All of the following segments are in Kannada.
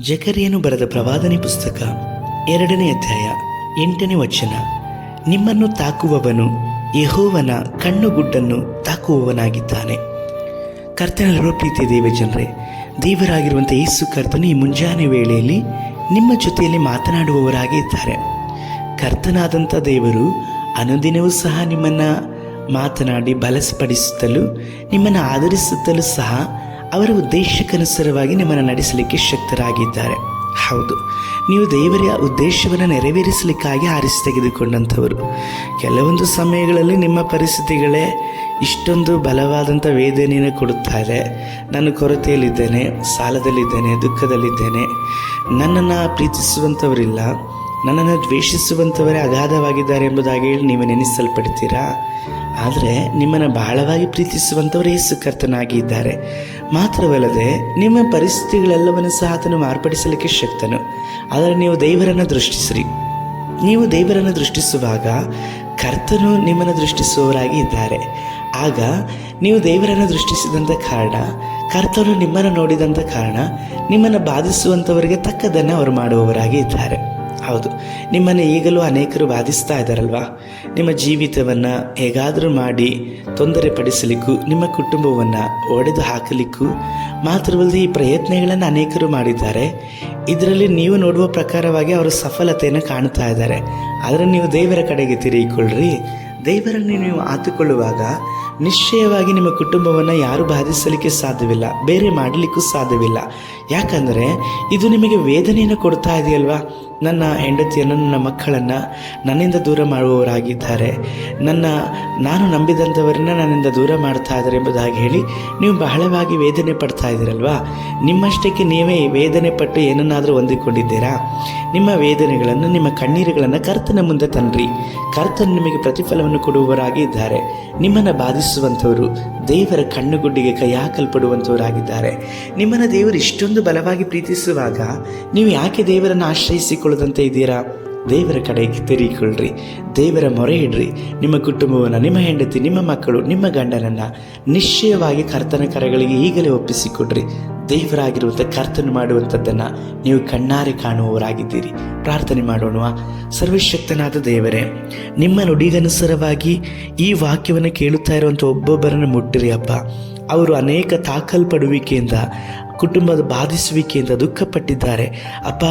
ಜಕರಿಯನು ಬರೆದ ಪ್ರವಾದನೆ ಪುಸ್ತಕ, ಎರಡನೇ ಅಧ್ಯಾಯ, ಎಂಟನೇ ವಚನ. ನಿಮ್ಮನ್ನು ತಾಕುವವನು ಯಹೋವನ ಕಣ್ಣುಗುಡ್ಡನ್ನು ತಾಕುವವನಾಗಿದ್ದಾನೆ. ಕರ್ತನಲ್ಲಿರುವ ಪ್ರೀತಿ ದೇವಜನರೇ ದೇವರಾಗಿರುವಂಥ ಯೇಸು ಕರ್ತನು ಈ ಮುಂಜಾನೆ ವೇಳೆಯಲ್ಲಿ ನಿಮ್ಮ ಜೊತೆಯಲ್ಲಿ ಮಾತನಾಡುವವರಾಗಿ ಇದ್ದಾರೆ. ಕರ್ತನಾದಂಥ ದೇವರು ಅನುದಿನವೂ ಸಹ ನಿಮ್ಮನ್ನು ಮಾತನಾಡಿ ಬಲಸ್ಪಡಿಸುತ್ತಲೂ ನಿಮ್ಮನ್ನು ಆಧರಿಸುತ್ತಲೂ ಸಹ ಅವರ ಉದ್ದೇಶಕ್ಕನುಸಾರವಾಗಿ ನಿಮ್ಮನ್ನು ನಡೆಸಲಿಕ್ಕೆ ಶಕ್ತರಾಗಿದ್ದಾರೆ. ಹೌದು, ನೀವು ದೇವರ ಉದ್ದೇಶವನ್ನು ನೆರವೇರಿಸಲಿಕ್ಕಾಗಿ ಆರಿಸಿ ತೆಗೆದುಕೊಂಡಂಥವರು ಕೆಲವೊಂದು ಸಮಯಗಳಲ್ಲಿ ನಿಮ್ಮ ಪರಿಸ್ಥಿತಿಗಳೇ ಇಷ್ಟೊಂದು ಬಲವಾದಂಥ ವೇದನೆಯನ್ನು ಕೊಡುತ್ತಾರೆ. ನಾನು ಕೊರತೆಯಲ್ಲಿದ್ದೇನೆ, ಸಾಲದಲ್ಲಿದ್ದೇನೆ, ದುಃಖದಲ್ಲಿದ್ದೇನೆ. ನನ್ನನ್ನು ಪ್ರೀತಿಸುವಂಥವರಿಲ್ಲ. ನನ್ನನ್ನು ದ್ವೇಷಿಸುವಂಥವರೇ ಅಗಾಧವಾಗಿದ್ದಾರೆ ಎಂಬುದಾಗಿ ಹೇಳಿ ನೀವು ನೆನೆಸಲ್ಪಡ್ತೀರಾ? ಆದರೆ ನಿಮ್ಮನ್ನು ಬಹಳವಾಗಿ ಪ್ರೀತಿಸುವಂಥವರು ಯೇಸು ಕರ್ತನಾಗಿ ಇದ್ದಾರೆ. ಮಾತ್ರವಲ್ಲದೆ, ನಿಮ್ಮ ಪರಿಸ್ಥಿತಿಗಳೆಲ್ಲವನ್ನು ಸಹ ಆತನು ಮಾರ್ಪಡಿಸಲಿಕ್ಕೆ ಶಕ್ತನು. ಆದರೆ ನೀವು ದೇವರನ್ನು ದೃಷ್ಟಿಸಿರಿ. ನೀವು ದೇವರನ್ನು ದೃಷ್ಟಿಸುವಾಗ ಕರ್ತನು ನಿಮ್ಮನ್ನು ದೃಷ್ಟಿಸುವವರಾಗಿ ಇದ್ದಾರೆ. ಆಗ ನೀವು ದೇವರನ್ನು ದೃಷ್ಟಿಸಿದಂಥ ಕಾರಣ, ಕರ್ತನು ನಿಮ್ಮನ್ನು ನೋಡಿದಂಥ ಕಾರಣ, ನಿಮ್ಮನ್ನು ಬಾಧಿಸುವಂಥವರಿಗೆ ತಕ್ಕದನ್ನು ಅವರು ಮಾಡುವವರಾಗಿ ಇದ್ದಾರೆ. ಹೌದು. ನಿಮ್ಮನ್ನು ಈಗಲೂ ಅನೇಕರು ಬಾಧಿಸ್ತಾ ಇದ್ದಾರಲ್ವಾ? ನಿಮ್ಮ ಜೀವಿತವನ್ನು ಹೇಗಾದರೂ ಮಾಡಿ ತೊಂದರೆ ಪಡಿಸಲಿಕ್ಕೂ ನಿಮ್ಮ ಕುಟುಂಬವನ್ನು ಒಡೆದು ಹಾಕಲಿಕ್ಕೂ ಮಾತ್ರವಲ್ಲದೆ ಈ ಪ್ರಯತ್ನಗಳನ್ನು ಅನೇಕರು ಮಾಡಿದ್ದಾರೆ. ಇದರಲ್ಲಿ ನೀವು ನೋಡುವ ಪ್ರಕಾರವಾಗಿ ಅವರು ಸಫಲತೆಯನ್ನು ಕಾಣ್ತಾ ಇದ್ದಾರೆ. ಆದರೆ ನೀವು ದೇವರ ಕಡೆಗೆ ತಿರುಗಿಕೊಳ್ಳ್ರಿ. ದೇವರನ್ನು ನೀವು ಆತುಕೊಳ್ಳುವಾಗ ನಿಶ್ಚಯವಾಗಿ ನಿಮ್ಮ ಕುಟುಂಬವನ್ನು ಯಾರು ಬಾಧಿಸಲಿಕ್ಕೆ ಸಾಧ್ಯವಿಲ್ಲ. ಬೇರೆ ಮಾಡಲಿಕ್ಕೂ ಸಾಧ್ಯವಿಲ್ಲ. ಯಾಕಂದರೆ ಇದು ನಿಮಗೆ ವೇದನೆಯನ್ನು ಕೊಡ್ತಾ ಇದೆಯಲ್ವಾ? ನನ್ನ ಹೆಂಡತಿಯನ್ನು, ನನ್ನ ಮಕ್ಕಳನ್ನು ನನ್ನಿಂದ ದೂರ ಮಾಡುವವರಾಗಿದ್ದಾರೆ. ನನ್ನ, ನಾನು ನಂಬಿದಂಥವರನ್ನ ನನ್ನಿಂದ ದೂರ ಮಾಡ್ತಾ ಇದ್ದಾರೆ ಎಂಬುದಾಗಿ ಹೇಳಿ ನೀವು ಬಹಳವಾಗಿ ವೇದನೆ ಪಡ್ತಾ ಇದ್ದೀರಲ್ವಾ? ನಿಮ್ಮಷ್ಟಕ್ಕೆ ನೀವೇ ವೇದನೆ ಪಟ್ಟು ಏನನ್ನಾದರೂ ಹೊಂದಿಕೊಂಡಿದ್ದೀರಾ? ನಿಮ್ಮ ವೇದನೆಗಳನ್ನು, ನಿಮ್ಮ ಕಣ್ಣೀರುಗಳನ್ನು ಕರ್ತನ ಮುಂದೆ ತನ್ನಿರಿ. ಕರ್ತನು ನಿಮಗೆ ಪ್ರತಿಫಲವನ್ನು ಕೊಡುವವರಾಗಿ ಇದ್ದಾರೆ ನಿಮ್ಮನ್ನು ಬಾಧಿಸುವಂಥವರು, ದೇವರ ಕಣ್ಣುಗುಡ್ಡಿಗೆ ಕೈ ಹಾಕಲ್ಪಡುವಂಥವರಾಗಿದ್ದಾರೆ. ನಿಮ್ಮನ್ನು ದೇವರು ಇಷ್ಟೊಂದು ಬಲವಾಗಿ ಪ್ರೀತಿಸುವಾಗ ನೀವು ಯಾಕೆ ದೇವರನ್ನು ಆಶ್ರಯಿಸಿಕೊಳ್ಳದಂತೆ ಇದ್ದೀರಾ? ದೇವರ ಕಡೆಗೆ ತಿರುಗಿಕೊಳ್ಳ್ರಿ ದೇವರ ಮೊರೆ ಇಡ್ರಿ. ನಿಮ್ಮ ಕುಟುಂಬವನ್ನು, ನಿಮ್ಮ ಹೆಂಡತಿ, ನಿಮ್ಮ ಮಕ್ಕಳು, ನಿಮ್ಮ ಗಂಡನನ್ನು ನಿಶ್ಚಯವಾಗಿ ಕರ್ತನ ಕರೆಗಳಿಗೆ ಈಗಲೇ ಒಪ್ಪಿಸಿಕೊಡ್ರಿ. ದೇವರಾಗಿರುವಂಥ ಕರ್ತನು ಮಾಡುವಂಥದ್ದನ್ನು ನೀವು ಕಣ್ಣಾರೆ ಕಾಣುವವರಾಗಿದ್ದೀರಿ. ಪ್ರಾರ್ಥನೆ ಮಾಡೋಣ ಸರ್ವಶಕ್ತನಾದ ದೇವರೇ, ನಿಮ್ಮ ನುಡಿಗನುಸಾರವಾಗಿ ಈ ವಾಕ್ಯವನ್ನು ಕೇಳುತ್ತಾ ಇರುವಂಥ ಒಬ್ಬೊಬ್ಬರನ್ನು ಮುಟ್ಟಿರಿ ಅಪ್ಪ. ಅವರು ಅನೇಕ ತಾಕಲ್ಪಡುವಿಕೆಯಿಂದ ಕುಟುಂಬದ ಬಾಧಿಸುವಿಕೆಯಿಂದ ದುಃಖಪಟ್ಟಿದ್ದಾರೆ. ಅಪ್ಪ,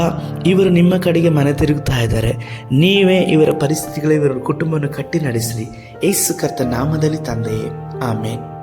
ಇವರು ನಿಮ್ಮ ಕಡೆಗೆ ಮನೆ ತಿರುಗುತ್ತಾ ಇದ್ದಾರೆ. ನೀವೇ ಇವರ ಪರಿಸ್ಥಿತಿಗಳ ಇವರ ಕುಟುಂಬವನ್ನು ಕಟ್ಟಿ ನಡೆಸಿರಿ ಏಸು ಕರ್ತ ನಾಮದಲ್ಲಿ ತಂದೆಯೇ. ಆಮೇನ್.